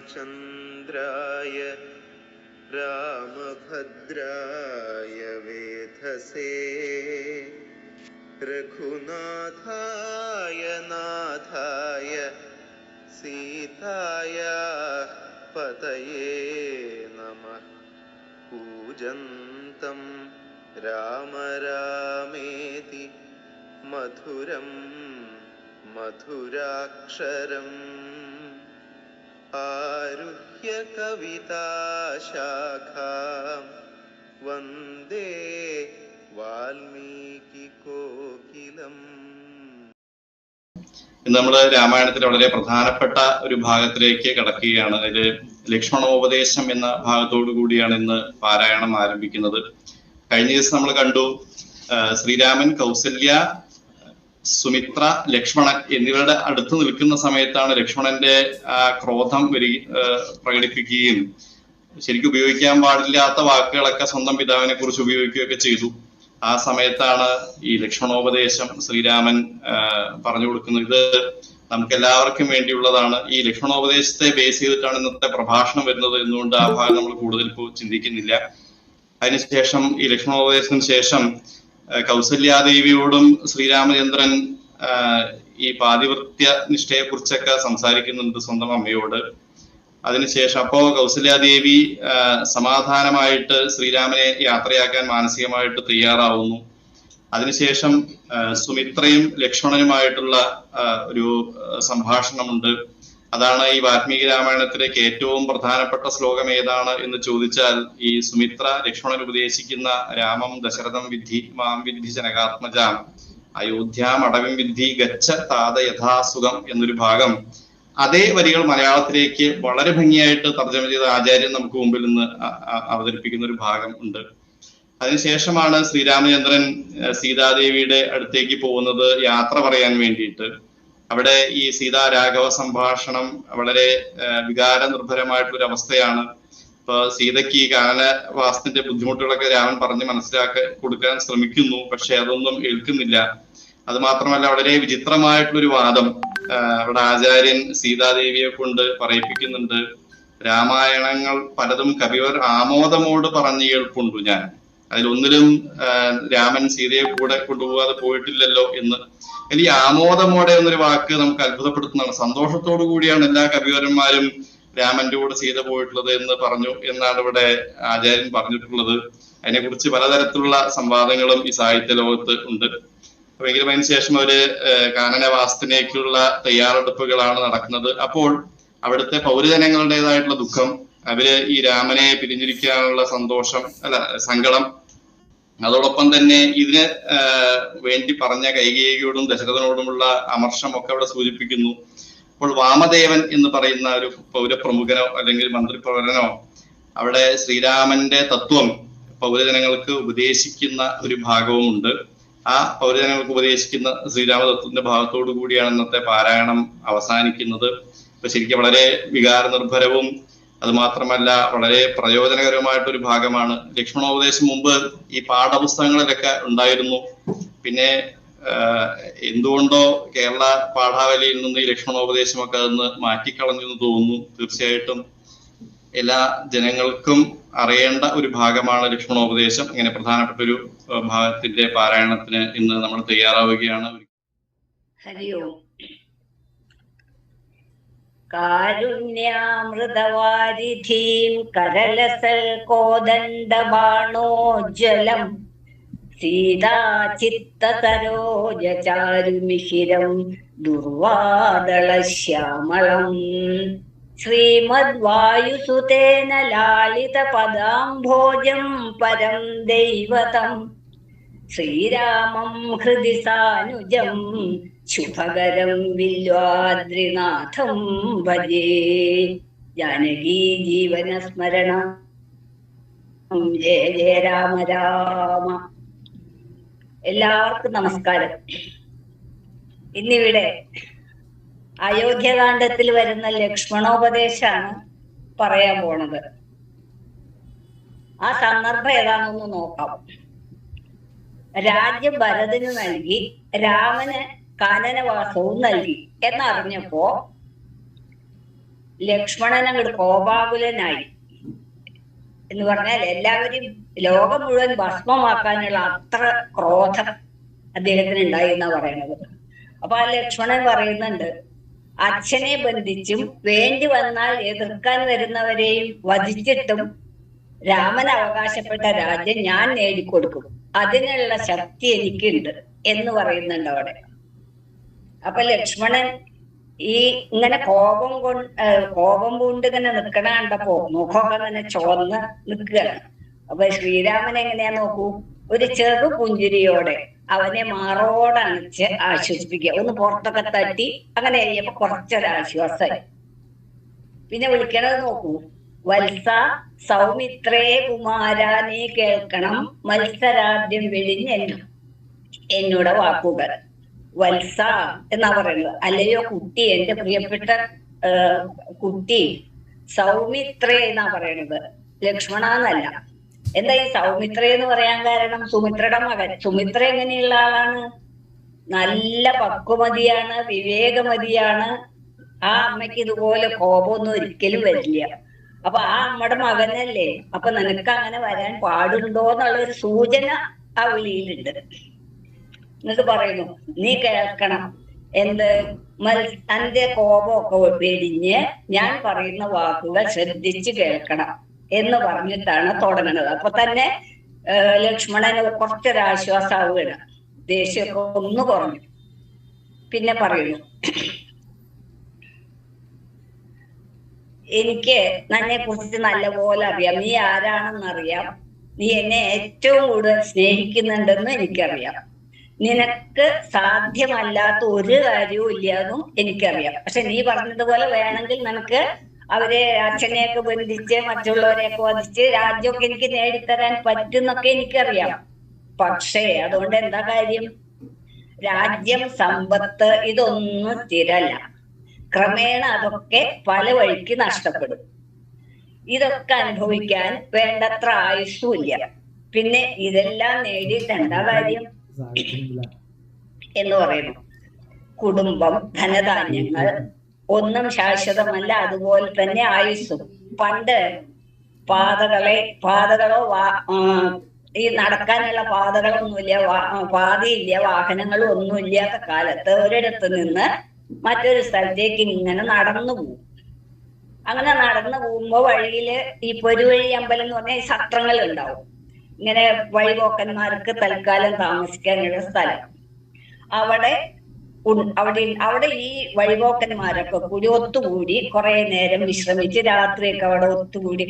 रामचन्द्राय रामभद्राय वेधसे। रघुनाथाय नाथाय सीताया पतये नमः। पूजन्तं राम रामेति मधुरं मधुराक्षरम्। ആരുഹ്യ കവിതാശാഖ വന്ദേ വാൽമീകി കോകിലം. നമ്മൾ രാമായണത്തിലെ വളരെ പ്രധാനപ്പെട്ട ഒരു ഭാഗത്തിലേക്ക് കടക്കുകയാണ്. അതിൽ ലക്ഷ്മണോപദേശം എന്ന ഭാഗത്തോടു കൂടിയാണ് ഇന്ന് പാരായണം ആരംഭിക്കുന്നത്. കഴിഞ്ഞ ദിവസം നമ്മൾ കണ്ടു ശ്രീരാമൻ കൗസല്യ സുമിത്ര ലക്ഷ്മണൻ എന്നിവരുടെ അടുത്ത് നിൽക്കുന്ന സമയത്താണ് ലക്ഷ്മണന്റെ ക്രോധം വരി പ്രകടിപ്പിക്കുകയും ശരിക്കും ഉപയോഗിക്കാൻ പാടില്ലാത്ത വാക്കുകളൊക്കെ സ്വന്തം പിതാവിനെ കുറിച്ച് ഉപയോഗിക്കുകയൊക്കെ ചെയ്തു. ആ സമയത്താണ് ഈ ലക്ഷ്മണോപദേശം ശ്രീരാമൻ പറഞ്ഞു കൊടുക്കുന്നത്. ഇത് നമുക്ക് എല്ലാവർക്കും വേണ്ടിയുള്ളതാണ്. ഈ ലക്ഷ്മണോപദേശത്തെ ബേസ് ചെയ്തിട്ടാണ് ഇന്നത്തെ പ്രഭാഷണം വരുന്നത് എന്നുകൊണ്ട് ആ ഭാഗം നമ്മൾ കൂടുതൽ ഇപ്പോൾ ചിന്തിക്കുന്നില്ല. അതിനുശേഷം ഈ ലക്ഷ്മണോപദേശത്തിന് ശേഷം കൗസല്യാദേവിയോടും ശ്രീരാമചന്ദ്രൻ ഈ പാതിവൃത്യ നിഷ്ഠയെ കുറിച്ചൊക്കെ സംസാരിക്കുന്നുണ്ട് സ്വന്തം അമ്മയോട്. അതിനുശേഷം അപ്പോ കൗസല്യാദേവി സമാധാനമായിട്ട് ശ്രീരാമനെ യാത്രയാക്കാൻ മാനസികമായിട്ട് തയ്യാറാവുന്നു. അതിനുശേഷം സുമിത്രയും ലക്ഷ്മണനുമായിട്ടുള്ള ഒരു സംഭാഷണമുണ്ട്. അതാണ് ഈ വാൽമീകി രാമായണത്തിലേക്ക് ഏറ്റവും പ്രധാനപ്പെട്ട ശ്ലോകം ഏതാണ് എന്ന് ചോദിച്ചാൽ ഈ സുമിത്ര ലക്ഷ്മണൻ ഉപദേശിക്കുന്ന രാമം ദശരഥം വിദ്ധി മാം വിദ്ധി ജനകാത്മജാം അയോധ്യാം അടവിം വിദ്ധി ഗച്ഛ താത യഥാസുഖം എന്നൊരു ഭാഗം. അതേ വരികൾ മലയാളത്തിലേക്ക് വളരെ ഭംഗിയായിട്ട് തർജമ ചെയ്ത ആചാര്യൻ നമുക്ക് മുമ്പിൽ നിന്ന് അവതരിപ്പിക്കുന്ന ഒരു ഭാഗം ഉണ്ട്. അതിനുശേഷമാണ് ശ്രീരാമചന്ദ്രൻ സീതാദേവിയുടെ അടുത്തേക്ക് പോകുന്നത് യാത്ര പറയാൻ വേണ്ടിയിട്ട്. അവിടെ ഈ സീതാ രാഘവ സംഭാഷണം വളരെ വികാര നിർഭരമായിട്ടുള്ള ഒരു അവസ്ഥയാണ് ഇപ്പൊ സീതയ്ക്ക് ഈ കാലവാസത്തിന്റെ ബുദ്ധിമുട്ടുകളൊക്കെ രാമൻ പറഞ്ഞ് മനസ്സിലാക്കി കൊടുക്കാൻ ശ്രമിക്കുന്നു പക്ഷെ അതൊന്നും ഏൽക്കുന്നില്ല. അത് മാത്രമല്ല വളരെ വിചിത്രമായിട്ടുള്ളൊരു വാദം അവിടെ ആചാര്യൻ സീതാദേവിയെ കൊണ്ട് പറയിപ്പിക്കുന്നുണ്ട്. രാമായണങ്ങൾ പലതും കവിവർ ആമോദമോട് പറഞ്ഞു കേൾപ്പുണ്ടു ഞാൻ. അതിലൊന്നിലും രാമൻ സീതയെ കൂടെ കൊണ്ടുപോകാതെ പോയിട്ടില്ലല്ലോ എന്ന്. ഇനി ആമോദമോടെ എന്നൊരു വാക്ക് നമുക്ക് അത്ഭുതപ്പെടുത്തുന്നതാണ്. സന്തോഷത്തോടു കൂടിയാണ് എല്ലാ കവിവരന്മാരും രാമന്റെ കൂടെ സീത പോയിട്ടുള്ളത് എന്ന് പറഞ്ഞു എന്നാണ് ഇവിടെ ആചാര്യൻ പറഞ്ഞിട്ടുള്ളത്. അതിനെക്കുറിച്ച് പലതരത്തിലുള്ള സംവാദങ്ങളും ഈ സാഹിത്യ ലോകത്ത് ഉണ്ട്. എങ്കിലും അതിനുശേഷം അവർ കാനനവാസത്തിനേക്കുള്ള തയ്യാറെടുപ്പുകളാണ് നടക്കുന്നത്. അപ്പോൾ അവിടുത്തെ പൗരജനങ്ങളുടേതായിട്ടുള്ള ദുഃഖം അവർ ഈ രാമനെ പിരിഞ്ഞിരിക്കാനുള്ള സന്തോഷം അല്ല സങ്കടം അതോടൊപ്പം തന്നെ ഇതിന് വേണ്ടി പറഞ്ഞ കൈകേയിയോടും ദശരഥനോടുമുള്ള അമർഷം ഒക്കെ അവിടെ സൂചിപ്പിക്കുന്നു. അപ്പോൾ വാമദേവൻ എന്ന് പറയുന്ന ഒരു പൗരപ്രമുഖനോ അല്ലെങ്കിൽ മന്ത്രിപ്രവരനോ അവിടെ ശ്രീരാമന്റെ തത്വം പൗരജനങ്ങൾക്ക് ഉപദേശിക്കുന്ന ഒരു ഭാഗവുമുണ്ട്. ആ പൗരജനങ്ങൾക്ക് ഉപദേശിക്കുന്ന ശ്രീരാമതത്വത്തിന്റെ ഭാഗത്തോടു കൂടിയാണ് ഇന്നത്തെ പാരായണം അവസാനിക്കുന്നത്. ഇപ്പൊ ശരിക്കും വളരെ വികാര അത് മാത്രമല്ല വളരെ പ്രയോജനകരമായിട്ടൊരു ഭാഗമാണ്. ലക്ഷ്മണോപദേശം മുമ്പ് ഈ പാഠപുസ്തകങ്ങളിലൊക്കെ ഉണ്ടായിരുന്നു. പിന്നെ എന്തുകൊണ്ടോ കേരള പാഠാവലിയിൽ നിന്ന് ഈ ലക്ഷ്മണോപദേശമൊക്കെ അതൊന്ന് മാറ്റിക്കളഞ്ഞു എന്ന് തോന്നുന്നു തീർച്ചയായിട്ടും. എല്ലാ ജനങ്ങൾക്കും അറിയേണ്ട ഒരു ഭാഗമാണ് ലക്ഷ്മണോപദേശം. ഇങ്ങനെ പ്രധാനപ്പെട്ട ഒരു ഭാഗത്തിന്റെ പാരായണത്തിന് ഇന്ന് നമ്മൾ തയ്യാറാവുകയാണ്. ഹരി ഓം കാരുണ്യാമൃതവാരിധീം കരലസൽ കോദണ്ഡബാണോജ്വലം സീതാചിത്തതരോജചാരുമിഹിരം ദുർവാദളശ്യാമളം. ശ്രീമദ്വായുസുതേന ലാളിതപദാംഭോജം പരം ദൈവതം. ശ്രീരാമം ഹൃദി സാനുജം ശുഭകരം വില്വാദ്രിനാഥം ഭജേ. ജാനകീ ജീവനസ്മരണ. ജയ ജയ രാമ രാമ. എല്ലാവർക്കും നമസ്കാരം. ഇന്നിവിടെ അയോധ്യകാന്ഡത്തിൽ വരുന്ന ലക്ഷ്മണോപദേശാണ് പറയാൻ പോണത്. ആ സന്ദർഭം ഏതാണെന്ന് നോക്കാം. രാജ്യം ഭരതന് നൽകി രാമന് കാനനവാസവും നൽകി. എന്നറിഞ്ഞപ്പോ ലക്ഷ്മണൻ അങ്ങോട്ട് കോപാകുലനായി. എന്ന് പറഞ്ഞാൽ എല്ലാവരും ലോകം മുഴുവൻ ഭസ്മമാക്കാനുള്ള അത്ര ക്രോധം അദ്ദേഹത്തിന് ഉണ്ടായി എന്നാ പറയുന്നത്. അപ്പൊ ആ ലക്ഷ്മണൻ പറയുന്നുണ്ട് അച്ഛനെ ബന്ധിച്ചും വേണ്ടി വന്നാൽ എതിർക്കാൻ വരുന്നവരെയും വധിച്ചിട്ടും രാമൻ അവകാശപ്പെട്ട രാജ്യം ഞാൻ നേടിക്കൊടുക്കും. അതിനുള്ള ശക്തി എനിക്കുണ്ട് എന്ന് പറയുന്നുണ്ട് അവിടെ. അപ്പൊ ലക്ഷ്മണൻ ഈ ഇങ്ങനെ കോപം കൊണ്ട് കോപം കൊണ്ട് ഇങ്ങനെ നിൽക്കണാണ്ടപ്പോ മുഖമൊക്കെ ഇങ്ങനെ ചുവന്ന് നിൽക്കുകയാണ് അപ്പൊ ശ്രീരാമൻ എങ്ങനെയാ നോക്കൂ? ഒരു ചെറു പുഞ്ചിരിയോടെ അവനെ മാറോടണച്ച് ആശ്വസിപ്പിക്കുക. ഒന്ന് പുറത്തൊക്കെ തട്ടി അങ്ങനെ കഴിഞ്ഞപ്പോ കുറച്ചൊരാശ്വാസമായി പിന്നെ വിളിക്കണത് നോക്കൂ. വത്സ സൗമിത്രേ കുമാര നീ കേൾക്കണം. മത്സരാദ്യം വിഴിഞ്ഞ എന്നു- എന്നോട് വാക്കുകൾ. വത്സ എന്നാ പറയുന്നത്. അല്ലയോ കുട്ടി എന്റെ പ്രിയപ്പെട്ട കുട്ടി. സൗമിത്രേ എന്നാ പറയുന്നത് ലക്ഷ്മണ എന്നല്ല. എന്താ ഈ സൗമിത്ര എന്ന് പറയാൻ കാരണം? സുമിത്രയുടെ മകൻ. സുമിത്ര എങ്ങനെയുള്ള ആളാണ്? നല്ല പക്വമതിയാണ് വിവേകമതിയാണ്. ആ അമ്മയ്ക്ക് ഇതുപോലെ കോപമൊന്നും ഒരിക്കലും വരില്ല. അപ്പൊ ആ അമ്മയുടെ മകനല്ലേ? അപ്പൊ നിനക്ക് അങ്ങനെ വരാൻ പാടുണ്ടോ എന്നുള്ള ഒരു സൂചന ആ വിളിയിലുണ്ട്. എന്നിട്ട് പറയുന്നു നീ കേൾക്കണം. എന്ത്? തന്റെ കോപമൊക്കെ വെടിഞ്ഞ് ഞാൻ പറയുന്ന വാക്കുകൾ ശ്രദ്ധിച്ച് കേൾക്കണം എന്ന് പറഞ്ഞിട്ടാണ് തുടങ്ങുന്നത്. അപ്പൊ തന്നെ ലക്ഷ്മണന് കുറച്ചൊരാശ്വാസാവുകയാണ് ദേഷ്യമൊക്കെ ഒന്ന് കുറഞ്ഞു. പിന്നെ പറയുന്നു എനിക്ക് നിന്നെ കുറിച്ച് നല്ലപോലെ അറിയാം. നീ ആരാണെന്ന് അറിയാം നീ എന്നെ ഏറ്റവും കൂടുതൽ സ്നേഹിക്കുന്നുണ്ടെന്ന് എനിക്കറിയാം. നിനക്ക് സാധ്യമല്ലാത്ത ഒരു കാര്യവും ഇല്ലാന്നും എനിക്കറിയാം. പക്ഷെ നീ പറഞ്ഞതുപോലെ വേണമെങ്കിൽ നിനക്ക് അവരെ അച്ഛനെയൊക്കെ ബന്ധിച്ച് മറ്റുള്ളവരെയൊക്കെ വധിച്ച് രാജ്യമൊക്കെ എനിക്ക് നേടിത്തരാൻ പറ്റുന്നൊക്കെ എനിക്കറിയാം. പക്ഷേ അതുകൊണ്ട് എന്താ കാര്യം? രാജ്യം സമ്പത്ത് ഇതൊന്നും സ്ഥിരല്ല ക്രമേണ അതൊക്കെ പല വഴിക്ക് നഷ്ടപ്പെടും. ഇതൊക്കെ അനുഭവിക്കാൻ വേണ്ടത്ര ആയുസ്സും ഇല്ല. പിന്നെ ഇതെല്ലാം നേടിയിട്ട് എന്താ കാര്യം? എന്ന് പറയുന്നു. കുടുംബം ധനധാന്യങ്ങൾ ഒന്നും ശാശ്വതമല്ല അതുപോലെ തന്നെ ആയുസ്സും. പണ്ട് പാതകളെ പാതകളോ ഈ നടക്കാനുള്ള പാതകളൊന്നുമില്ല പാതയില്ല വാഹനങ്ങളും ഒന്നും ഇല്ലാത്ത കാലത്ത് ഒരിടത്ത് നിന്ന് മറ്റൊരു സ്ഥലത്തേക്ക് ഇങ്ങനെ നടന്നു പോകും. അങ്ങനെ നടന്നു പോകുമ്പോ വഴിയിൽ ഈ പൊരുവഴി അമ്പലം എന്ന് പറഞ്ഞാൽ സത്രങ്ങൾ ഉണ്ടാവും. ഇങ്ങനെ വഴിപോക്കന്മാർക്ക് തൽക്കാലം താമസിക്കാനുള്ള സ്ഥലം. അവിടെ അവിടെ അവിടെ ഈ വഴിപോക്കന്മാരൊക്കെ കൂടി ഒത്തുകൂടി കുറെ നേരം വിശ്രമിച്ച് രാത്രിയൊക്കെ അവിടെ ഒത്തുകൂടി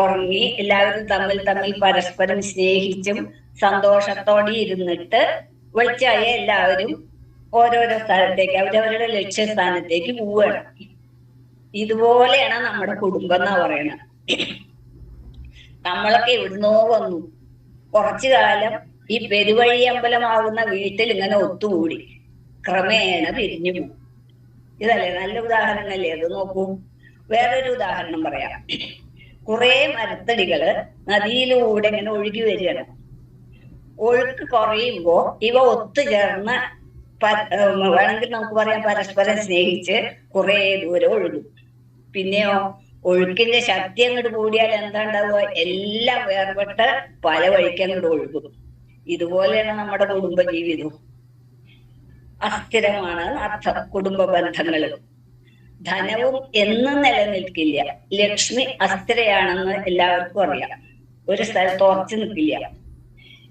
ഉറങ്ങി എല്ലാവരും തമ്മിൽ തമ്മിൽ പരസ്പരം സ്നേഹിച്ചും സന്തോഷത്തോടെ ഇരുന്നിട്ട് വെളിച്ചായ എല്ലാവരും ഓരോരോ സ്ഥലത്തേക്ക് അവരവരുടെ ലക്ഷ്യസ്ഥാനത്തേക്ക് പോവുകയാണ്. ഇതുപോലെയാണ് നമ്മുടെ കുടുംബം എന്ന് പറയണത്. നമ്മളൊക്കെ എവിടുന്നോ വന്നു. കുറച്ചു കാലം ഈ പെരുവഴി അമ്പലമാകുന്ന വീട്ടിൽ ഇങ്ങനെ ഒത്തുകൂടി. ക്രമേണ പിരിഞ്ഞു പോകും ഇതല്ലേ? നല്ല ഉദാഹരണമല്ലേ അത് നോക്കൂ. വേറൊരു ഉദാഹരണം പറയാം. കുറെ മരത്തടികൾ നദിയിലൂടെ ഇങ്ങനെ ഒഴുകി വരികയാണ്. ഒഴുക്ക് കുറയുമ്പോ ഇവ ഒത്തുചേർന്ന് വേണമെങ്കിൽ നമുക്ക് പറയാം പരസ്പരം സ്നേഹിച്ച് കുറെ ദൂരം ഒഴുകും. പിന്നെയോ? ഒഴുക്കിന്റെ ശക്തി അങ്ങോട്ട് കൂടിയാൽ എന്താ ഉണ്ടാവുക എല്ലാം വേർപെട്ട് പല വഴിക്ക് അങ്ങോട്ട് ഒഴുകും. ഇതുപോലെയാണ് നമ്മുടെ കുടുംബ ജീവിതവും അസ്ഥിരമാണ് അർത്ഥം കുടുംബ ബന്ധങ്ങൾ. ധനവും എന്നും നിലനിൽക്കില്ല. ലക്ഷ്മി അസ്ഥിരയാണെന്ന് എല്ലാവർക്കും അറിയാം. ഒരു സ്ഥലത്ത് ഉറച്ചു നിൽക്കില്ല.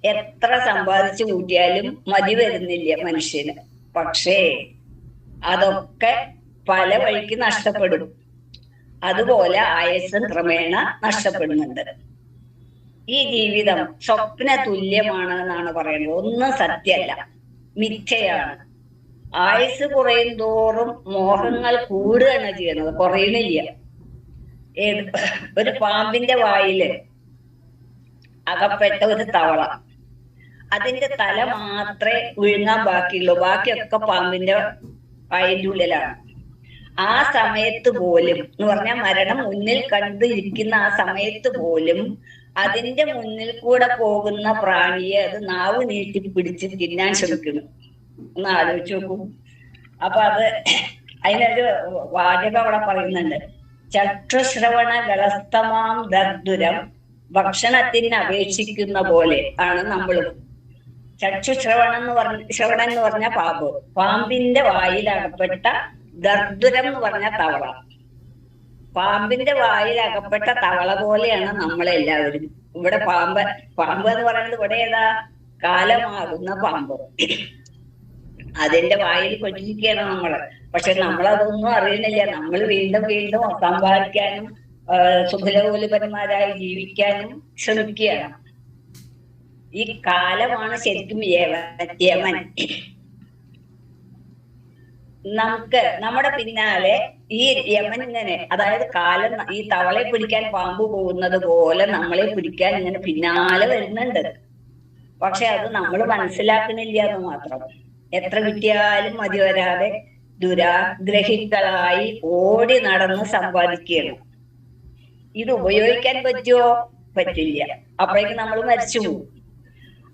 എത്ര സമ്പാദിച്ചു കൂട്ടിയാലും മതി വരുന്നില്ല മനുഷ്യന്. പക്ഷേ അതൊക്കെ പല വഴിക്ക് നഷ്ടപ്പെടും. അതുപോലെ ആയസം ക്രമേണ നഷ്ടപ്പെടുന്നുണ്ട്. ഈ ജീവിതം സ്വപ്ന തുല്യമാണ് എന്നാണ് പറയുന്നത്. ഒന്നും സത്യമല്ല. മിഥ്യയാണ്. ആയുസ് കുറയും തോറും മോഹങ്ങൾ കൂടുകയാണ് ചെയ്യുന്നത്. കുറയുന്നില്ല. ഒരു പാമ്പിന്റെ വായിൽ അകപ്പെട്ട ഒരു തവള. അതിന്റെ തല മാത്രമേ വിഴുങ്ങാൻ ബാക്കിയുള്ളൂ. ബാക്കിയൊക്കെ പാമ്പിന്റെ വായിന്റെ ഉള്ളിലാണ്. ആ സമയത്ത് പോലും എന്ന് പറഞ്ഞാൽ മരണം മുന്നിൽ കണ്ടിരിക്കുന്ന ആ സമയത്ത് പോലും അതിന്റെ മുന്നിൽ കൂടെ പോകുന്ന പ്രാണിയെ അത് നാവ് നീട്ടി പിടിച്ച് തിന്നാൻ ശ്രമിക്കുന്നു. ഒന്ന് ആലോചിച്ച് നോക്കൂ. അപ്പൊ അത് അതിനൊരു വാചകം അവിടെ പറയുന്നുണ്ട്. ചക്ഷുശ്രവണ ഗളസ്തമാം ദർദുരം ഭക്ഷണത്തിന് അപേക്ഷിക്കുന്ന പോലെ ആണ് നമ്മളും. ചക്ഷുശ്രവണം എന്ന് പറഞ്ഞ ശ്രവണം എന്ന് പറഞ്ഞ പാമ്പ്. പാമ്പിന്റെ വായിൽ അകപ്പെട്ട ദർദുരം എന്ന് പറഞ്ഞ തവള. പാമ്പിന്റെ വായിൽ അകപ്പെട്ട തവള പോലെയാണ് നമ്മളെല്ലാവരും ഇവിടെ പാമ്പ് പാമ്പ് എന്ന് പറയുന്നത് ഇവിടെ ഏതാ? കാലമാകുന്ന പാമ്പ്. അതിന്റെ വായിൽ കൊച്ചിരിക്കുകയാണ് നമ്മൾ. പക്ഷെ നമ്മളതൊന്നും അറിയുന്നില്ല. നമ്മൾ വീണ്ടും വീണ്ടും സമ്പാദിക്കാനും ആ, സുഖലോലുപന്മാരായി ജീവിക്കാനും ശ്രമിക്കുകയാണ്. ഈ കാലമാണ് ശരിക്കും യമൻ. നമുക്ക് നമ്മുടെ പിന്നാലെ ഈ യമൻ ഇങ്ങനെ അതായത് കാലം ഈ തവളെ പിടിക്കാൻ പാമ്പ് പോകുന്നത് പോലെ നമ്മളെ പിടിക്കാൻ ഇങ്ങനെ പിന്നാലെ വരുന്നുണ്ട്. പക്ഷെ അത് നമ്മൾ മനസ്സിലാക്കുന്നില്ല എന്ന് മാത്രം. എത്ര കിട്ടിയാലും മതി വരാതെ ദുരാഗ്രഹികളായി ഓടി നടന്ന് സമ്പാദിക്കുകയാണ്. ഇത് ഉപയോഗിക്കാൻ പറ്റുമോ പറ്റില്ല. അപ്പോഴേക്ക് നമ്മൾ മരിച്ചു പോകും.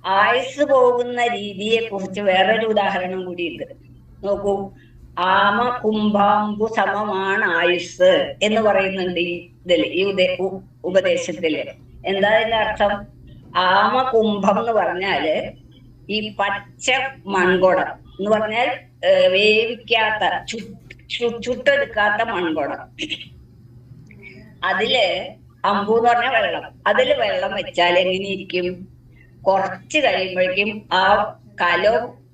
ആയുസ് പോകുന്ന രീതിയെ കുറിച്ച് വേറൊരു ഉദാഹരണം കൂടിയുണ്ട്. നോക്കൂ. ആമ കുംഭാംബു സമമാണ് ആയുസ് എന്ന് പറയുന്നുണ്ട് ഈ ഇതിൽ ഈ ഉദേ ഉ- ഉപദേശത്തിൽ. എന്താ അതിന്റെ അർത്ഥം? ആമ കുംഭം എന്ന് പറഞ്ഞാൽ ഈ പച്ച മൺകുടം എന്ന് പറഞ്ഞാൽ വേവിക്കാത്ത ചുട്ടെടുക്കാത്ത മൺകുടം. അതിൽ അമ്പു എന്ന് പറഞ്ഞ വെള്ളം. അതിൽ വെള്ളം വെച്ചാൽ എങ്ങനെ ഇരിക്കും കുറച്ച് കഴിയുമ്പോഴേക്കും ആ കലം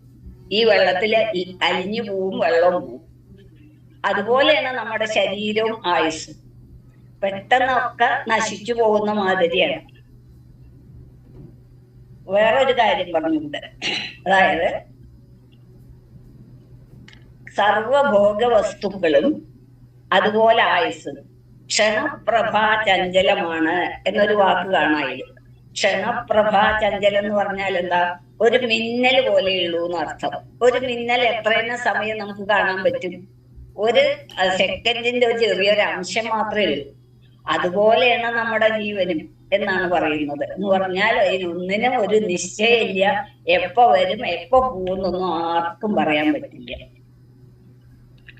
ഈ വെള്ളത്തിൽ അലിഞ്ഞു പോവും വെള്ളം പോവും. അതുപോലെയാണ് നമ്മുടെ ശരീരവും ആയുസ്സും. പെട്ടെന്നൊക്കെ നശിച്ചു പോകുന്ന മാതിരിയാണ്. വേറൊരു കാര്യം പറഞ്ഞിട്ടുണ്ട് അതായത് സർവഭോഗ വസ്തുക്കളും അതുപോലെ ആയുസ് ക്ഷണപ്രഭാ ചഞ്ചലമാണ് എന്നൊരു വാക്ക് കാണാതില്ല ക്ഷണപ്രഭാ ചഞ്ചലം എന്ന് പറഞ്ഞാൽ എന്താ? ഒരു മിന്നൽ പോലെയുള്ളൂ എന്ന് അർത്ഥം. ഒരു മിന്നൽ എത്രയെന്ന സമയം നമുക്ക് കാണാൻ പറ്റും? ഒരു സെക്കൻഡിന്റെ ഒരു ചെറിയൊരു അംശം മാത്രമേ ഉള്ളൂ. അതുപോലെയാണ് നമ്മുടെ ജീവനും എന്നാണ് പറയുന്നത്. എന്ന് പറഞ്ഞാൽ അതിനൊന്നിനും ഒരു നിശ്ചയമില്ല. എപ്പോ വരും എപ്പോ പോകുന്നൊന്നും ആർക്കും പറയാൻ പറ്റില്ല.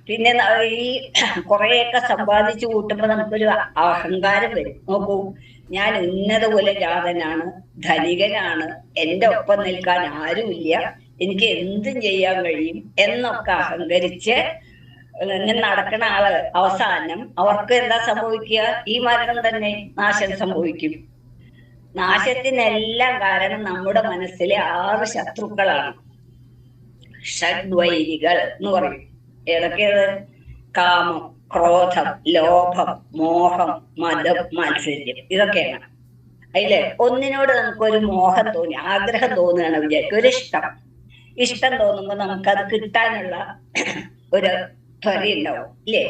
പിന്നെ ഈ കുറെയൊക്കെ സമ്പാദിച്ചു കൂട്ടുമ്പോ നമുക്കൊരു അഹങ്കാരം വരും. നോക്കൂ ഞാൻ ഉന്നത കുലജാതനാണ് ധനികനാണ് എന്റെ ഒപ്പം നിൽക്കാൻ ആരുമില്ല എനിക്ക് എന്തും ചെയ്യാൻ കഴിയും എന്നൊക്കെ അഹങ്കരിച്ച് ഇങ്ങനെ നടക്കുന്ന ആൾ അവസാനം അവർക്ക് എന്താ സംഭവിക്കുക? ഈ മരണം തന്നെ നാശം സംഭവിക്കും. നാശത്തിനെല്ലാം കാരണം നമ്മുടെ മനസ്സിലെ ആറ് ശത്രുക്കളാണ്. ഷഡ്വൈരികൾ എന്ന് പറയും. ഏതൊക്കെയാണ്? കാമം. ക്രോധം ലോഭം മോഹം മതം മാത്സര്യം ഇതൊക്കെയാണ്. അല്ലേ ഒന്നിനോട് നമുക്കൊരു മോഹം തോന്നി ആഗ്രഹം തോന്നുകയാണ് വിചാരിക്കും ഒരു ഇഷ്ടം ഇഷ്ടം തോന്നുമ്പോ അത് കിട്ടാനുള്ള ഒരു ത്വര ഉണ്ടാവും ഇല്ലേ?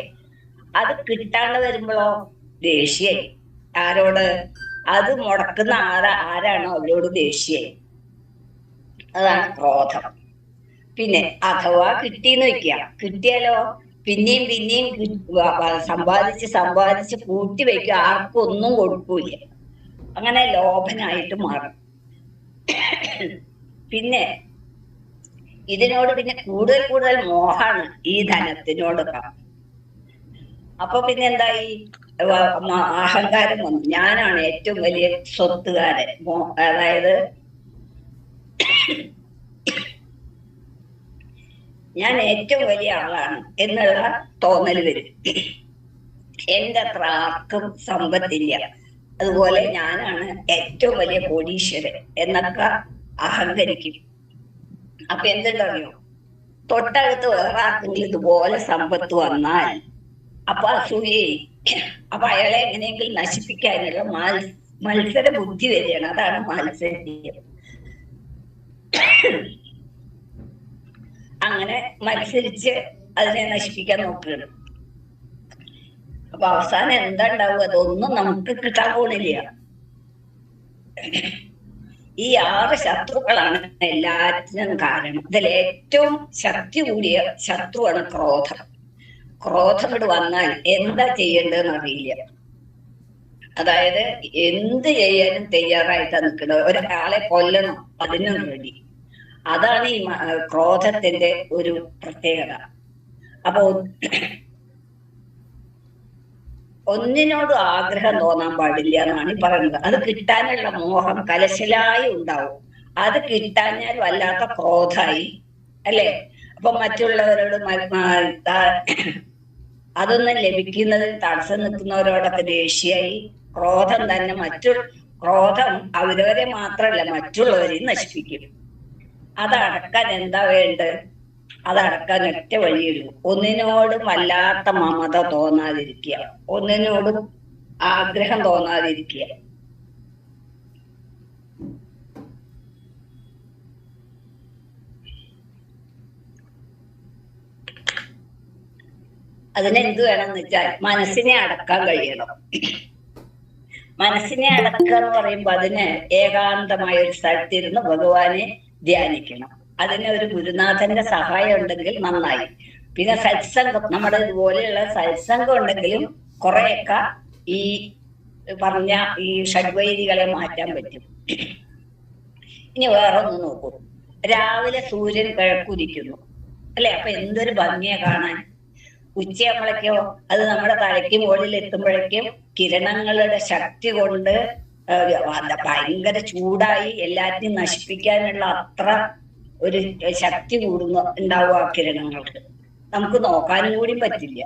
അത് കിട്ടാണ്ട് വരുമ്പോഴോ ദേഷ്യായി. ആരോട്? അത് മുടക്കുന്ന ആരാ ആരാണോ അവരോട് ദേഷ്യായി. അതാണ് ക്രോധം. പിന്നെ അഥവാ കിട്ടിയെന്ന് വെക്കുക. കിട്ടിയാലോ? പിന്നെയും പിന്നെയും സമ്പാദിച്ച് സമ്പാദിച്ച് കൂട്ടി വെക്കുക. ആർക്കും ഒന്നും കൊടുക്കൂല അങ്ങനെ ലോഭനായിട്ട് മാറും. പിന്നെ ഇതിനോട് പിന്നെ കൂടുതൽ കൂടുതൽ മോഹാണ് ഈ ധനത്തിനോടൊക്കെ. അപ്പൊ പിന്നെ എന്തായി? അഹങ്കാരം വന്നു. ഞാനാണ് ഏറ്റവും വലിയ സ്വത്തുകാരൻ. അതായത് ഞാൻ ഏറ്റവും വലിയ ആളാണ് എന്നുള്ള തോന്നൽ വരും. എന്റെ അത്ര ആർക്കും സമ്പത്തില്ല. അതുപോലെ ഞാനാണ് ഏറ്റവും വലിയ കോടീശ്വരൻ എന്നൊക്കെ അഹങ്കരിക്കും. അപ്പൊ എന്തുണ്ടറിയോ തൊട്ടടുത്ത് വേറെ ആർക്കെങ്കിലും ഇതുപോലെ സമ്പത്ത് വന്നാൽ അപ്പൊ അസൂയേ അപ്പൊ അയാളെ എങ്ങനെയെങ്കിലും നശിപ്പിക്കാനുള്ള മത്സ മത്സര ബുദ്ധി വരികയാണ്. അതാണ് മത്സരം അങ്ങനെ മത്സരിച്ച് അതിനെ നശിപ്പിക്കാൻ നോക്കുകയാണ്. അപ്പൊ അവസാനം എന്താ ഉണ്ടാവുക അതൊന്നും നമുക്ക് കിട്ടാൻ പോണില്ല. ഈ ആറ് ശത്രുക്കളാണ് എല്ലാറ്റിനും കാരണം. ഇതിൽ ഏറ്റവും ശക്തി കൂടിയ ശത്രുവാണ് ക്രോധം. ക്രോധം ഇവിടെ വന്നാൽ എന്താ ചെയ്യേണ്ടതെന്ന് അറിയില്ല. അതായത് എന്ത് ചെയ്യാനും തയ്യാറായിട്ടാ നിൽക്കുന്നത്. ഒരാളെ കൊല്ലണം അതിനും റെഡി അതാണ് ഈ ക്രോധത്തിന്റെ ഒരു പ്രത്യേകത. അപ്പൊ ഒന്നിനോട് ആഗ്രഹം തോന്നാൻ പാടില്ല എന്നാണ് പറയുന്നത്. അത് കിട്ടാനുള്ള മോഹം കലശലായി ഉണ്ടാവും. അത് കിട്ടാഞ്ഞാൽ വല്ലാത്ത ക്രോധായി അല്ലേ? അപ്പൊ മറ്റുള്ളവരോട് അതൊന്നും ലഭിക്കുന്നതിൽ തടസ്സം നിൽക്കുന്നവരോടൊക്കെ ദേഷ്യായി ക്രോധം തന്നെ മറ്റു ക്രോധം അവരവരെ മാത്രമല്ല മറ്റുള്ളവരെയും നശിപ്പിക്കും. അതടക്കാൻ എന്താ വേണ്ടത്? അതടക്കാൻ ഒറ്റ വഴിയുള്ളൂ. ഒന്നിനോടും വല്ലാത്ത മമത തോന്നാതിരിക്കുക. ഒന്നിനോടും ആഗ്രഹം തോന്നാതിരിക്കുക. അതിനെന്ത് എന്ന് വെച്ചാൽ മനസ്സിനെ അടക്കാൻ കഴിയണം. മനസ്സിനെ അടക്കുക എന്ന് പറയുമ്പോൾ അതിന് ഏകാന്തമായ ഒരു സ്ഥലത്തിരുന്ന് ഭഗവാനെ ധ്യാനിക്കണം. അതിന് ഒരു ഗുരുനാഥന്റെ സഹായം ഉണ്ടെങ്കിൽ നന്നായി. പിന്നെ സത്സംഗം നമ്മുടെ ഇതുപോലെയുള്ള സത്സംഗം ഉണ്ടെങ്കിലും കുറെയൊക്കെ ഈ പറഞ്ഞ ഈ ഷഡ്വൈരികളെ മാറ്റാൻ പറ്റും. ഇനി വേറെ ഒന്ന് നോക്കൂ. രാവിലെ സൂര്യൻ കിഴക്കുരിക്കുന്നു. അല്ലെ? അപ്പൊ എന്തൊരു ഭംഗിയാ കാണാൻ. ഉച്ചയാകുമ്പോഴേക്കോ അത് നമ്മുടെ തലയ്ക്ക് മുകളിൽ എത്തുമ്പോഴേക്കും കിരണങ്ങളുടെ ശക്തി കൊണ്ട് ഭയങ്കര ചൂടായി. എല്ലാറ്റിനും നശിപ്പിക്കാനുള്ള അത്ര ഒരു ശക്തി കൂടുന്ന ഉണ്ടാവും ആ കിരണങ്ങൾക്ക്. നമുക്ക് നോക്കാനും കൂടി പറ്റില്ല.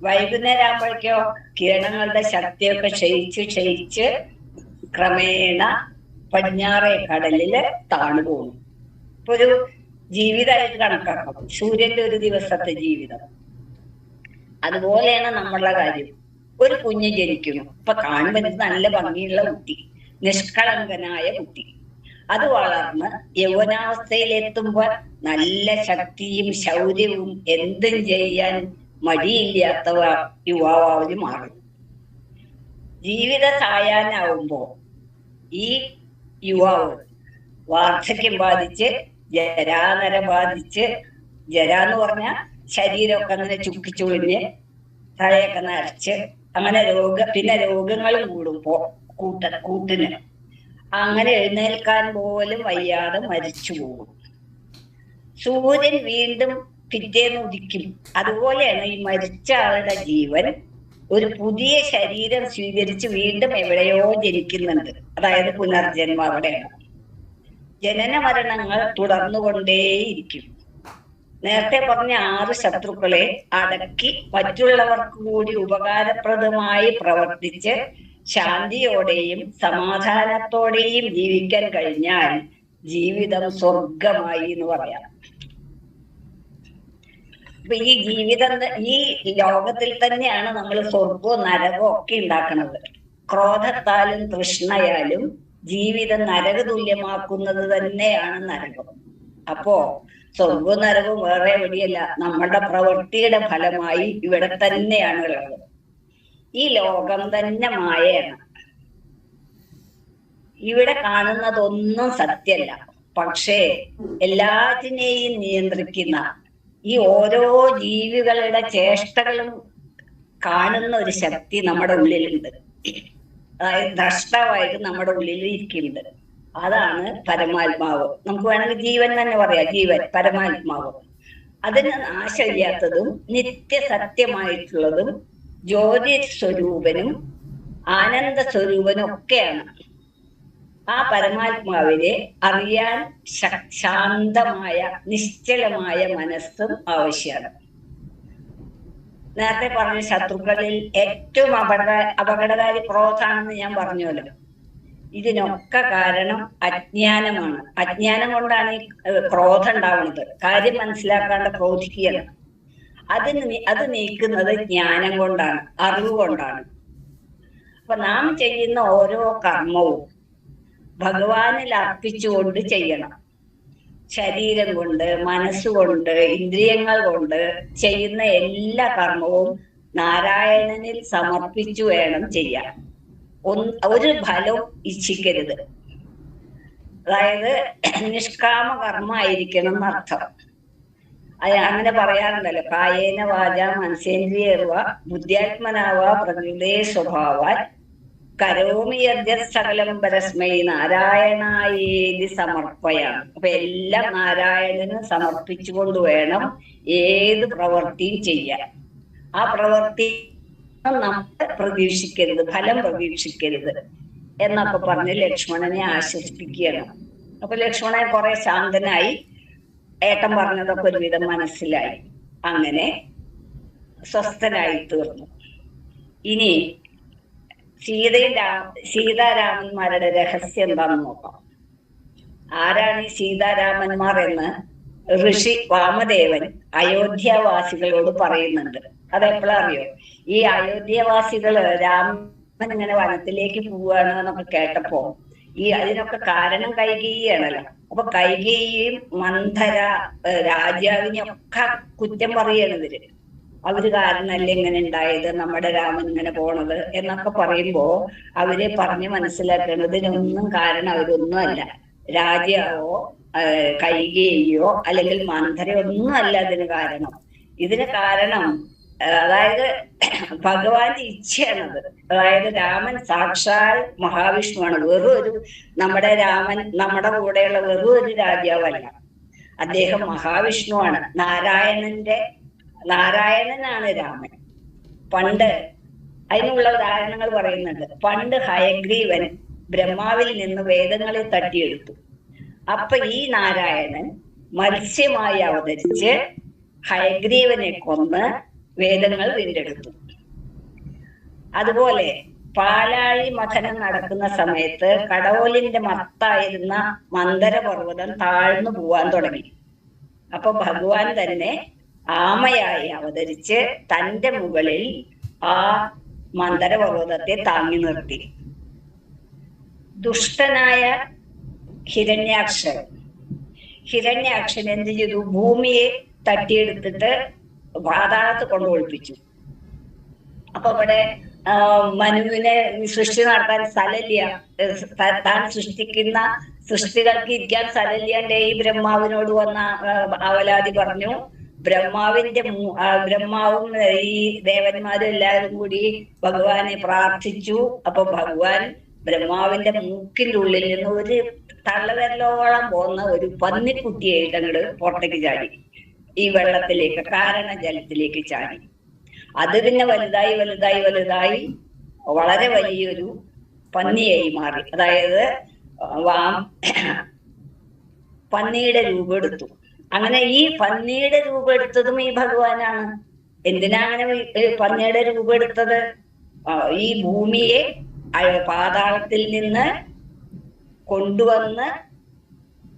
വൈകുന്നേരം ആകുമ്പോഴേക്കോ കിരണങ്ങളുടെ ശക്തിയൊക്കെ ക്ഷയിച്ച് ക്ഷയിച്ച് ക്രമേണ പടിഞ്ഞാറേ കടലിൽ താണു പോകുന്നു. ഇപ്പൊ ഒരു ജീവിതമായിട്ട് കണക്കാക്കാം. സൂര്യന്റെ ഒരു ദിവസത്തെ ജീവിതം. അതുപോലെയാണ് നമ്മളുടെ കാര്യം. ഒരു കുഞ്ഞ് ജനിക്കുന്നു ഇപ്പൊ കാണുമ്പോൾ നല്ല ഭംഗിയുള്ള കുട്ടി. നിഷ്കളങ്കനായ കുട്ടി. അത് വളർന്ന് യൗവനാവസ്ഥയിലെത്തുമ്പോൾ നല്ല ശക്തിയും ശൗര്യവും എന്തും ചെയ്യാൻ മടിയില്ലാത്തവ യുവാവാവിൽ മാറും. ജീവിത സായാഹ്നാവുമ്പോ ഈ യുവാവ് വാർദ്ധക്യം ബാധിച്ച് ജരാനര ബാധിച്ച് ജര എന്ന് പറഞ്ഞ ശരീരമൊക്കെ അങ്ങനെ ചുക്കിച്ചുളിഞ്ഞ് തലയൊക്കെ നരച്ച് അങ്ങനെ രോഗ പിന്നെ രോഗങ്ങൾ കൂടും പോ കൂട്ട കൂട്ടിന്. അങ്ങനെ എഴുന്നേൽക്കാൻ പോലും വയ്യാതെ മരിച്ചു പോകും. സൂര്യൻ വീണ്ടും പിറ്റേന്ന് ഉദിക്കും. അതുപോലെയാണ് ഈ മരിച്ച ആളുടെ ജീവൻ ഒരു പുതിയ ശരീരം സ്വീകരിച്ച് വീണ്ടും എവിടെയോ ജനിക്കുന്നുണ്ട്. അതായത് പുനർജന്മ അവിടെയാണ്. ജനന മരണങ്ങൾ തുടർന്നുകൊണ്ടേയിരിക്കും. നേരത്തെ പറഞ്ഞ ആറ് ശത്രുക്കളെ അടക്കി മറ്റുള്ളവർക്ക് കൂടി ഉപകാരപ്രദമായി പ്രവർത്തിച്ച് ശാന്തിയോടെയും സമാധാനത്തോടെയും ജീവിക്കാൻ കഴിഞ്ഞാൽ ജീവിതം സ്വർഗമായി എന്ന് പറയാം. അപ്പൊ ഈ ജീവിതം ഈ ലോകത്തിൽ തന്നെയാണ് നമ്മൾ സ്വർഗവും നരകവും ഒക്കെ ഉണ്ടാക്കുന്നത് ക്രോധത്താലും തൃഷ്ണയാലും ജീവിതം നരക തുല്യമാക്കുന്നത് തന്നെയാണ് നരകം. അപ്പോ സ്വർഗവും നരകവും വേറെ എവിടെയല്ല. നമ്മുടെ പ്രവൃത്തിയുടെ ഫലമായി ഇവിടെ തന്നെയാണ് ഉള്ളത്. ഈ ലോകം തന്നെ മായയാണ്. ഇവിടെ കാണുന്നതൊന്നും സത്യല്ല പക്ഷേ എല്ലാറ്റിനെയും നിയന്ത്രിക്കുന്ന ഈ ഓരോ ജീവികളുടെ ചേഷ്ടകളും കാണുന്ന ഒരു ശക്തി നമ്മുടെ ഉള്ളിലുണ്ട്. അതായത് ദ്രഷ്ടാവായിട്ട് നമ്മുടെ ഉള്ളിൽ ഇരിക്കുന്നുണ്ട് അതാണ് പരമാത്മാവ്. നമുക്ക് വേണമെങ്കിൽ ജീവൻ തന്നെ പറയാം. ജീവൻ പരമാത്മാവ്. അതിന് നാശമില്ലാത്തതും നിത്യസത്യമായിട്ടുള്ളതും ജ്യോതി സ്വരൂപനും ആനന്ദ സ്വരൂപനും ഒക്കെയാണ്. ആ പരമാത്മാവിനെ അറിയാൻ ശാന്തമായ നിശ്ചലമായ മനസ്സും ആവശ്യമാണ്. നേരത്തെ പറഞ്ഞ ശത്രുക്കളിൽ ഏറ്റവും അപകട അപകടകാരി ക്രോധാണെന്ന് ഞാൻ പറഞ്ഞല്ലോ. ഇതിനൊക്കെ കാരണം അജ്ഞാനമാണ്. അജ്ഞാനം കൊണ്ടാണ് ഈ ക്രോധം ഉണ്ടാവുന്നത്. കാര്യം മനസ്സിലാക്കാണ്ട് ക്രോധിക്കുകയാണ്. അതിന് അത് നീക്കുന്നത് ജ്ഞാനം കൊണ്ടാണ് അറിവ് കൊണ്ടാണ്. അപ്പൊ നാം ചെയ്യുന്ന ഓരോ കർമ്മവും ഭഗവാനിൽ അർപ്പിച്ചുകൊണ്ട് ചെയ്യണം. ശരീരം കൊണ്ട് മനസ്സുകൊണ്ട് ഇന്ദ്രിയങ്ങൾ കൊണ്ട് ചെയ്യുന്ന എല്ലാ കർമ്മവും നാരായണനിൽ സമർപ്പിച്ചു വേണം ചെയ്യാൻ. ഒരു ഫലവും ഇച്ഛിക്കരുത്. അതായത് നിഷ്കാമ കർമ്മമായിരിക്കണം എന്നർത്ഥം. അത് അങ്ങനെ പറയാറുണ്ടല്ലോ. കായേന വാച മനസേന്ദ്രിയർവ ബുദ്ധ്യാത്മനാവ പ്രകൃതേ സ്വഭാവ കരോമി അദ്യ സകലം പരസ്മൈ നാരായണായേതി സമർപ്പയാണ് അപ്പൊ എല്ലാം നാരായണന് സമർപ്പിച്ചുകൊണ്ട് വേണം ഏത് പ്രവൃത്തിയും ചെയ്യാൻ. ആ പ്രവൃത്തി നമ്മൾ പ്രതീക്ഷിക്കരുത് ഫലം പ്രതീക്ഷിക്കരുത് എന്നൊക്കെ പറഞ്ഞ് ലക്ഷ്മണനെ ആശ്വസിപ്പിക്കുകയാണ്. അപ്പൊ ലക്ഷ്മണൻ കുറെ ശാന്തനായി ഏട്ടൻ പറഞ്ഞതൊക്കെ ഒരുവിധം മനസ്സിലായി. അങ്ങനെ സ്വസ്ഥനായി തീർന്നു ഇനി സീതയും രാ സീതാരാമന്മാരുടെ രഹസ്യം എന്താണെന്ന് നോക്കാം. ആരാണ് ഈ സീതാരാമന്മാർ എന്ന് ഋഷി വാമദേവൻ അയോധ്യാവാസികളോട് പറയുന്നുണ്ട്. അതെപ്പോഴാ അറിയോ? ഈ അയോധ്യവാസികൾ രാമൻ ഇങ്ങനെ വനത്തിലേക്ക് പോവുകയാണ് എന്നൊക്കെ കേട്ടപ്പോ ഈ അതിനൊക്കെ കാരണം കൈകേയാണല്ലോ. അപ്പൊ കൈകേയിയും മന്ധര രാജാവിനെ രാജാവിനെയൊക്കെ കുറ്റം പറയാണ് ഇവർ. അവർ കാരണല്ലേ ഇങ്ങനെ ഉണ്ടായത് നമ്മുടെ രാമൻ ഇങ്ങനെ പോണത് എന്നൊക്കെ പറയുമ്പോ അവർ പറഞ്ഞ് മനസ്സിലാക്കുന്നതിനൊന്നും കാരണം അവരൊന്നും അല്ല രാജാവോ കൈകേയോ അല്ലെങ്കിൽ മന്ധരയോ ഒന്നും അല്ല അതിന് കാരണം. ഇതിന് കാരണം അതായത് ഭഗവാന്റെ ഇച്ഛയാണത്. അതായത് രാമൻ സാക്ഷാൽ മഹാവിഷ്ണുവാണ്. വെറും ഒരു നമ്മുടെ രാമൻ നമ്മുടെ കൂടെയുള്ള വെറും ഒരു രാജാവല്ല. അദ്ദേഹം മഹാവിഷ്ണുവാണ്. നാരായണന്റെ നാരായണനാണ് രാമൻ. പണ്ട് അതിനുള്ള ഉദാഹരണങ്ങൾ പറയുന്നുണ്ട്. പണ്ട് ഹയഗ്രീവൻ ബ്രഹ്മാവിൽ നിന്ന് വേദങ്ങളെ തട്ടിയെടുത്തു. അപ്പൊ ഈ നാരായണൻ മത്സ്യമായി അവതരിച്ച് ഹയഗ്രീവനെ കൊന്ന് വേദങ്ങൾ വീണ്ടെടുത്തു അതുപോലെ പാലാഴി മഥനം നടക്കുന്ന സമയത്ത് കടവോലിന്റെ മത്തായിരുന്ന മന്ദരപർവതം താഴ്ന്നു പോവാൻ തുടങ്ങി. അപ്പൊ ഭഗവാൻ തന്നെ ആമയായി അവതരിച്ച് തന്റെ മുകളിൽ ആ മന്ദരപർവതത്തെ താങ്ങി നിർത്തി. ദുഷ്ടനായ ഹിരണ്യാക്ഷൻ. ഹിരണ്യാക്ഷൻ എന്ത് ചെയ്തു? ഭൂമിയെ തട്ടിയെടുത്തിട്ട് പാതാളത്ത് കൊണ്ട് ഒളിപ്പിച്ചു അപ്പൊ ഇവിടെ മനുവിനെ സൃഷ്ടി നടത്താൻ സ്ഥലമില്ല. താൻ സൃഷ്ടിക്കുന്ന സൃഷ്ടികൾക്ക് ഇരിക്കാൻ സ്ഥലമില്ലാണ്ട് ഈ ബ്രഹ്മാവിനോട് വന്ന അവലാതി പറഞ്ഞു. ബ്രഹ്മാവിന്റെ ബ്രഹ്മാവും ഈ ദേവന്മാരും എല്ലാവരും കൂടി ഭഗവാനെ പ്രാർത്ഥിച്ചു. അപ്പൊ ഭഗവാൻ ബ്രഹ്മാവിന്റെ മൂക്കിന്റെ ഉള്ളിൽ നിന്ന് ഒരു തള്ളവിരലോളം പോകുന്ന ഒരു പന്നിക്കുട്ടിയായിട്ട് അങ്ങോട്ട് പുറത്തേക്ക് ചാടി. ഈ വെള്ളത്തിലേക്ക് കാരണ ജലത്തിലേക്ക് ചാടി. അത് പിന്നെ വലുതായി വലുതായി വലുതായി വളരെ വലിയൊരു പന്നിയായി മാറി. അതായത് വാ- പന്നിയുടെ രൂപം എടുത്തു അങ്ങനെ ഈ പന്നിയുടെ രൂപം എടുത്തതും ഈ ഭഗവാനാണ്. എന്തിനാ അങ്ങനെ പന്നിയുടെ രൂപം എടുത്തത് ഈ ഭൂമിയെ പാതാളത്തിൽ നിന്ന് കൊണ്ടുവന്ന്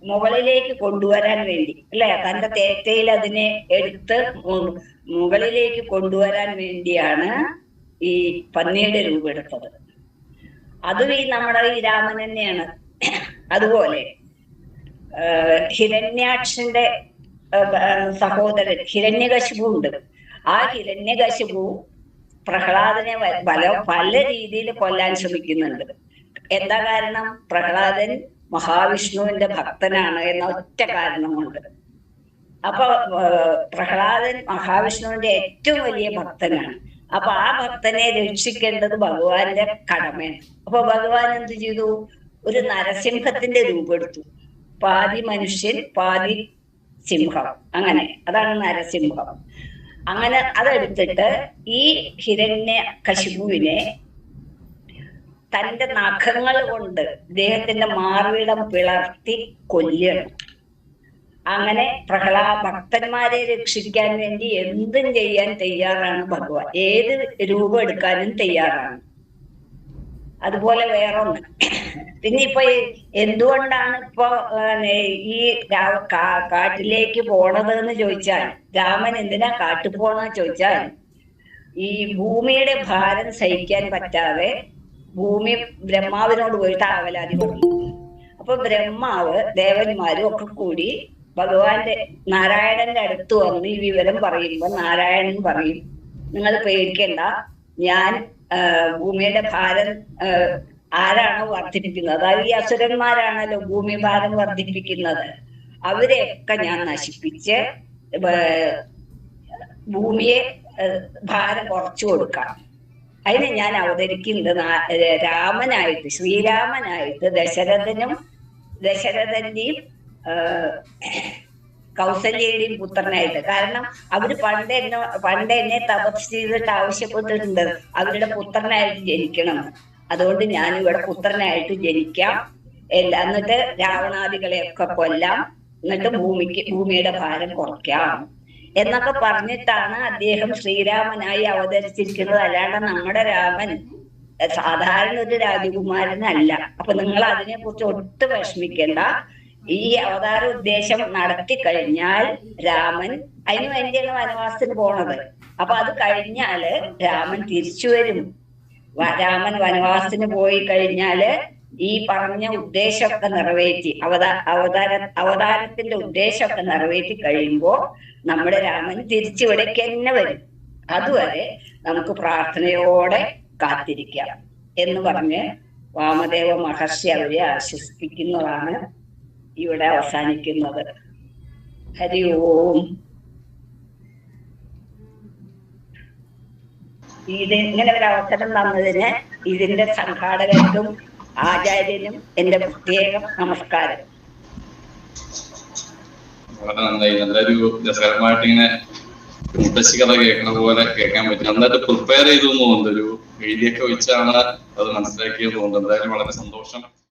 മുകളിലേക്ക് കൊണ്ടുവരാൻ വേണ്ടി അല്ലെ? തന്റെ തേറ്റയിൽ അതിനെ എടുത്ത് മുകളിലേക്ക് കൊണ്ടുവരാൻ വേണ്ടിയാണ് ഈ പന്നിയുടെ രൂപം എടുത്തത്. അതും ഈ നമ്മുടെ ഈ രാമൻ തന്നെയാണ്. അതുപോലെ ഹിരണ്യാക്ഷന്റെ സഹോദരൻ ഹിരണ്യകശിപു ഉണ്ട്. ആ ഹിരണ്യകശിപു പ്രഹ്ലാദനെ പല പല രീതിയിൽ കൊല്ലാൻ ശ്രമിക്കുന്നുണ്ട്. എന്താ കാരണം? പ്രഹ്ലാദൻ മഹാവിഷ്ണുവിന്റെ ഭക്തനാണ് എന്ന ഒറ്റ കാരണം കൊണ്ട്. അപ്പൊ പ്രഹ്ലാദൻ മഹാവിഷ്ണുവിന്റെ ഏറ്റവും വലിയ ഭക്തനാണ്. അപ്പൊ ആ ഭക്തനെ രക്ഷിക്കേണ്ടത് ഭഗവാന്റെ കടമയാണ്. അപ്പൊ ഭഗവാൻ എന്ത് ചെയ്തു? ഒരു നരസിംഹത്തിന്റെ രൂപം എടുത്തു പാതി മനുഷ്യൻ പാതി സിംഹം. അങ്ങനെ. അതാണ് നരസിംഹം. അങ്ങനെ അതെടുത്തിട്ട് ഈ ഹിരണ്യ കശിപുവിനെ തന്റെ നഖങ്ങൾ കൊണ്ട് ഇദ്ദേഹത്തിന്റെ മാർവിടം പിളർത്തി കൊല്ലണം അങ്ങനെ പ്രഹ്ലാ ഭക്തന്മാരെ രക്ഷിക്കാൻ വേണ്ടി എന്തും ചെയ്യാൻ തയ്യാറാണ് ഭഗവാൻ. ഏത് രൂപം എടുക്കാനും തയ്യാറാണ്. അതുപോലെ വേറൊന്ന്. പിന്നെ ഇപ്പൊ എന്തുകൊണ്ടാണ് ഇപ്പൊ ഈ കാട്ടിലേക്ക് പോണത് എന്ന് ചോദിച്ചാൽ രാമൻ എന്തിനാ കാട്ടിൽ പോണെന്ന് ചോദിച്ചാൽ ഈ ഭൂമിയുടെ ഭാരം സഹിക്കാൻ പറ്റാതെ ഭൂമി ബ്രഹ്മാവിനോട് പോയിട്ട് ആവലാതി പറഞ്ഞു അപ്പൊ ബ്രഹ്മാവ് ദേവന്മാരും ഒക്കെ കൂടി ഭഗവാന്റെ നാരായണന്റെ അടുത്ത് വന്ന് ഈ വിവരം പറയുമ്പോ നാരായണൻ പറയും നിങ്ങൾ പേടിക്കണ്ട. ഞാൻ ഭൂമിയുടെ ഭാരം ആരാണോ വർദ്ധിപ്പിക്കുന്നത്? അതായത് ഈ അസുരന്മാരാണല്ലോ ഭൂമി ഭാരം വർദ്ധിപ്പിക്കുന്നത്. അവരെയൊക്കെ ഞാൻ നശിപ്പിച്ച് ഭൂമിയെ ഭാരം കുറച്ചു കൊടുക്കാം. അതിന് ഞാൻ അവതരിക്കുന്നത് രാമനായിട്ട് ശ്രീരാമനായിട്ട് ദശരഥനും ദശരഥന്റെയും കൗസല്യയുടെയും പുത്രനായിട്ട്. കാരണം അവർ പണ്ട് എന്നെ പണ്ട് എന്നെ തപസ് ചെയ്തിട്ട് ആവശ്യപ്പെട്ടിട്ടുണ്ട്. അവരുടെ പുത്രനായിട്ട് ജനിക്കണം. അതുകൊണ്ട് ഞാൻ ഇവിടെ പുത്രനായിട്ട് ജനിക്കാം. എല്ലാ എന്നിട്ട് രാവണാദികളെയൊക്കെ കൊല്ലാം. എന്നിട്ട് ഭൂമിക്ക് ഭൂമിയുടെ ഭാരം കുറയ്ക്കാം. എന്നൊക്കെ പറഞ്ഞിട്ടാണ് അദ്ദേഹം ശ്രീരാമനായി അവതരിച്ചിരിക്കുന്നത്. അല്ലാണ്ട് നമ്മുടെ രാമൻ സാധാരണ ഒരു രാജകുമാരനല്ല. അപ്പൊ നിങ്ങൾ അതിനെ കുറിച്ച് ഒട്ടും വിഷമിക്കേണ്ട. ഈ അവതാര ഉദ്ദേശം നടത്തി കഴിഞ്ഞാൽ രാമൻ അതിനു വേണ്ടിയാണ് വനവാസത്തിന് പോണത്. അപ്പൊ അത് കഴിഞ്ഞാൽ രാമൻ തിരിച്ചു വരും. രാമൻ വനവാസത്തിന് പോയി കഴിഞ്ഞാൽ ഈ പറഞ്ഞ ഉദ്ദേശമൊക്കെ നിറവേറ്റി അവതാ അവതാര അവതാരത്തിന്റെ ഉദ്ദേശമൊക്കെ നിറവേറ്റി കഴിയുമ്പോൾ നമ്മുടെ രാമൻ തിരിച്ചിവിടേക്ക് തന്നെ വരും. അതുവരെ നമുക്ക് പ്രാർത്ഥനയോടെ കാത്തിരിക്കാം എന്ന് പറഞ്ഞ് വാമദേവ മഹർഷി അവരെ ആശ്വസിപ്പിക്കുന്നതാണ് ഇവിടെ അവസാനിക്കുന്നത്. ഹരി ഓം. ഇത് ഇങ്ങനെ ഒരു അവസരം തന്നതിന് ഇതിന്റെ സംഘാടകർക്കും ആചാര്യനും എന്റെ പ്രത്യേകം നമസ്കാരം. വളരെ നന്നായി. നല്ലൊരു രസകരമായിട്ട് ഇങ്ങനെ മുത്തശ്ശി കഥ കേൾക്കുന്ന പോലെ കേൾക്കാൻ പറ്റും. നന്നായിട്ട് പ്രിപ്പയർ ചെയ്തു തോന്നുന്നുണ്ട്. തോന്നുന്നു ഒരു എഴുതിയൊക്കെ വെച്ചാണ് അത് മനസ്സിലാക്കിയത് തോന്നുന്നത് എന്തായാലും വളരെ സന്തോഷം.